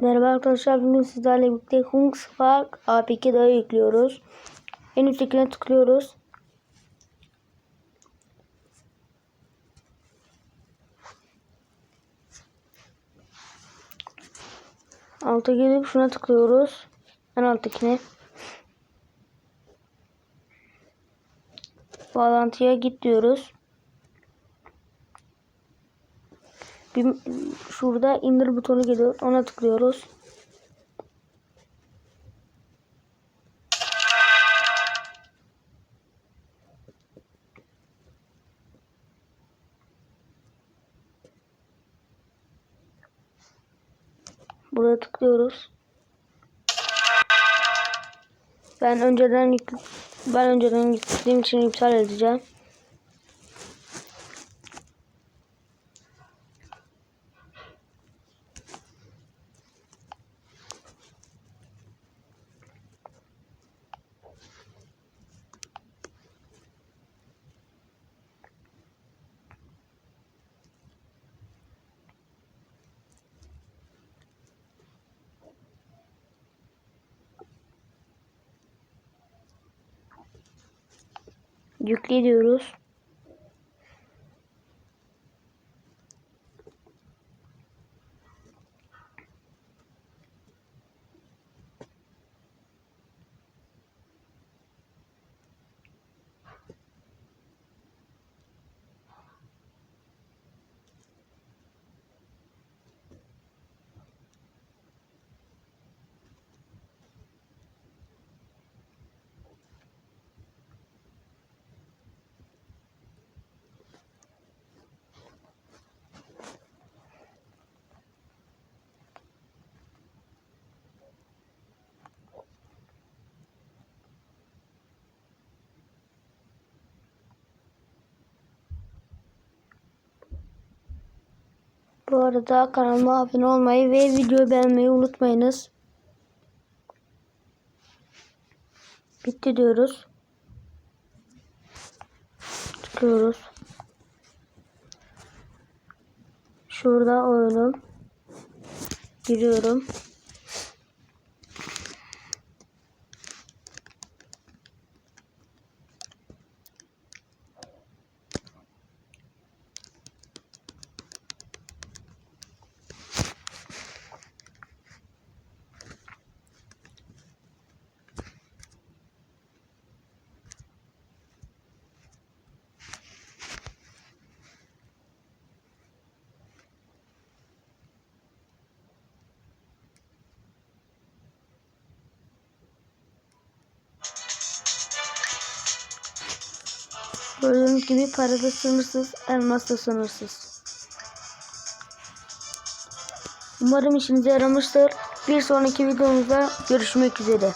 Merhaba arkadaşlar bugün sizlerle birlikte Hungspark APK daha yüklüyoruz. En üsttekine tıklıyoruz. Alta gelip şuna tıklıyoruz. En alttakine. Bağlantıya git diyoruz. Bir, şurada indir butonu geliyor. Ona tıklıyoruz. Buraya tıklıyoruz. Ben önceden ben önceden yüklediğim için iptal edeceğim. Yükle. Bu arada kanalıma abone olmayı ve videoyu beğenmeyi unutmayınız. Bitti diyoruz. Çıkıyoruz. Şurada oyunum. Giriyorum. Gördüğünüz gibi parada sınırsız, elmas da sınırsız. Umarım işinize yaramıştır. Bir sonraki videomuzda görüşmek üzere.